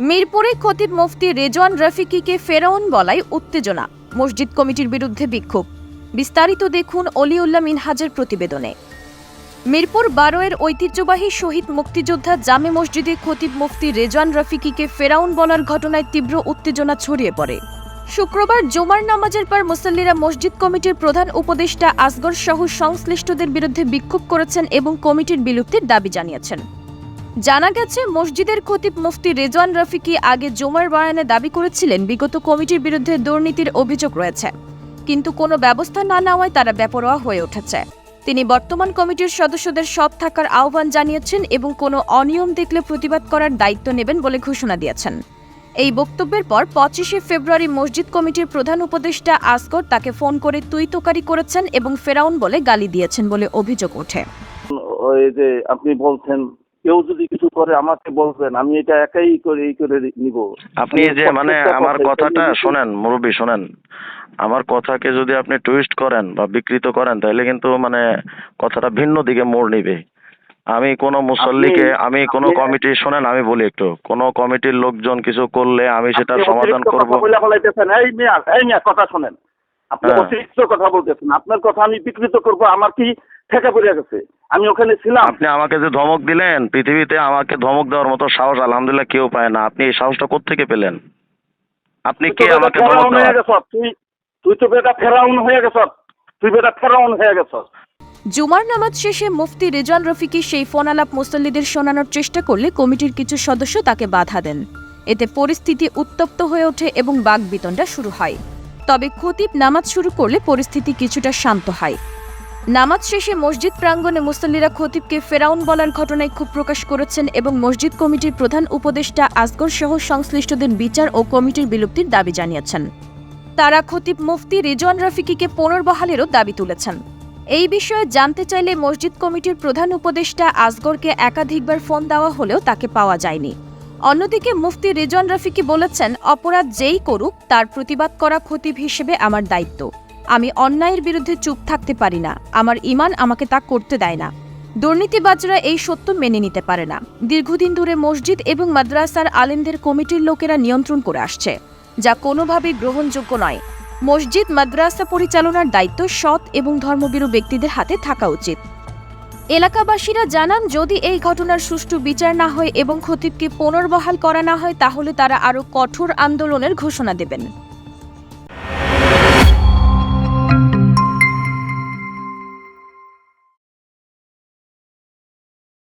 মিরপুরে খতিব মুফতি রেজওয়ান রফিকিকে ফেরাউন বলায় উত্তেজনা। মসজিদ কমিটির বিরুদ্ধে বিক্ষোভ। বিস্তারিত দেখুন অলিউল্লাহ মিনহাজের প্রতিবেদনে। মিরপুর বারোয়ের ঐতিহ্যবাহী শহীদ মুক্তিযোদ্ধা জামে মসজিদে খতিব মুফতি রেজওয়ান রফিকিকে ফেরাউন বলার ঘটনায় তীব্র উত্তেজনা ছড়িয়ে পড়ে। শুক্রবার জুমার নামাজের পর মুসল্লিরা মসজিদ কমিটির প্রধান উপদেষ্টা আসগর সহ সংশ্লিষ্টদের বিরুদ্ধে বিক্ষোভ করেছেন এবং কমিটির বিলুপ্তির দাবি জানিয়েছেন। জানা গেছে, মসজিদের খতিব মুফতি রেজওয়ান রফিকি আগে জুমার বয়ানে দাবি করেছিলেন, বিগত কমিটির বিরুদ্ধে দুর্নীতির অভিযোগ রয়েছে। কিন্তু কোনো ব্যবস্থা না নেওয়ায় তারা বেপরোয়া হয়ে উঠেছে। তিনি বর্তমান কমিটির সদস্যদের সৎ থাকার আহ্বান জানিয়েছেন এবং কোনো অনিয়ম দেখলে প্রতিবাদ করার দায়িত্ব নেবেন বলে ঘোষণা দিয়েছেন। এই বক্তব্যের পর পঁচিশে ফেব্রুয়ারি মসজিদ কমিটির প্রধান উপদেষ্টা আসগর তাকে ফোন করে তুই তোকারি করেছেন এবং ফেরাউন বলে গালি দিয়েছেন বলে অভিযোগ ওঠে। আপনি বলছেন কেউ যদি কিছু করে আমাকে বলবেন আমি এটা একাই করে এই করে নিব। আপনি যে মানে আমার কথাটা শোনেন মুরব্বী শোনেন। আমার কথাকে যদি আপনি টুইস্ট করেন বা বিকৃত করেন তাহলে কিন্তু মানে কথাটা ভিন্ন দিকে মোড় নিবে। আমি কোনো মুসল্লিকে আমি কোনো কমিটি শোনেন আমি বলি একটু। কোনো কমিটির লোকজন কিছু করলে আমি সেটা সমাধান করব। এই মিয়া এই মিয়া কথা শোনেন। আপনি হ্যাঁ। অতিরিক্ত কথা বলতেছেন। আপনার কথা আমি বিকৃত করব। আমার কি ঠেকা পড়ে গেছে। আমি ওখানে ছিলাম। আপনি আমাকে যে ধমক দিলেন পৃথিবীতে আমাকে ধমক দেওয়ার মতো সাহস আলহামদুলিল্লাহ কেউ পায় না। আপনি এই সাহসটা কোত্থেকে পেলেন? আপনি কে আমাকে ধমক দেওয়ার তুই তুই তো বেটা ফেরাউন হয়ে গেছ। তুই বেটা ফেরাউন হয়ে গেছ। জুমার নামাজ শেষে মুফতি রেজান রফিকি সেই ফোন আলাপ মুসল্লিদের শোনানোর চেষ্টা করলে কমিটির কিছু সদস্য তাকে বাধা দেন। এতে পরিস্থিতি উত্তপ্ত হয়ে ওঠে এবং বাগবিতণ্ডা শুরু হয়। তবে খতিব নামাজ শুরু করলে পরিস্থিতি কিছুটা শান্ত হয়। নামাজ শেষে মসজিদ প্রাঙ্গণে মুসল্লিরা খতিবকে ফেরাউন বলার ঘটনায় ক্ষোভ প্রকাশ করেছেন এবং মসজিদ কমিটির প্রধান উপদেষ্টা আসগর সহ সংশ্লিষ্টদের বিচার ও কমিটির বিলুপ্তির দাবি জানিয়েছেন। তারা খতিব মুফতি রেজওয়ান রফিকিকে পুনর্বহালেরও দাবি তুলেছেন। এই বিষয়ে জানতে চাইলে মসজিদ কমিটির প্রধান উপদেষ্টা আসগরকে একাধিকবার ফোন দেওয়া হলেও তাকে পাওয়া যায়নি। অন্যদিকে মুফতি রেজওয়ান রফিকি বলেছেন, অপরাধ যেই করুক, তার প্রতিবাদ করা খতিব হিসেবে আমার দায়িত্ব। আমি অন্যায়ের বিরুদ্ধে চুপ থাকতে পারি না। আমার ইমান আমাকে তা করতে দেয় না। দুর্নীতিবাজরা এই সত্য মেনে নিতে পারে না। দীর্ঘদিন ধরে মসজিদ এবং মাদ্রাসার আলেমদের কমিটির লোকেরা নিয়ন্ত্রণ করে আসছে, যা কোনোভাবেই গ্রহণযোগ্য নয়। মসজিদ, মাদ্রাসা পরিচালনার দায়িত্ব সৎ এবং ধর্মবিরু ব্যক্তিদের হাতে থাকা উচিত। এলাকাবাসীরা জানান, যদি এই ঘটনার সুষ্ঠু বিচার না হয় এবং খতিবকে পুনর্বহাল করা না হয়, তাহলে তারা আরও কঠোর আন্দোলনের ঘোষণা দেবেন।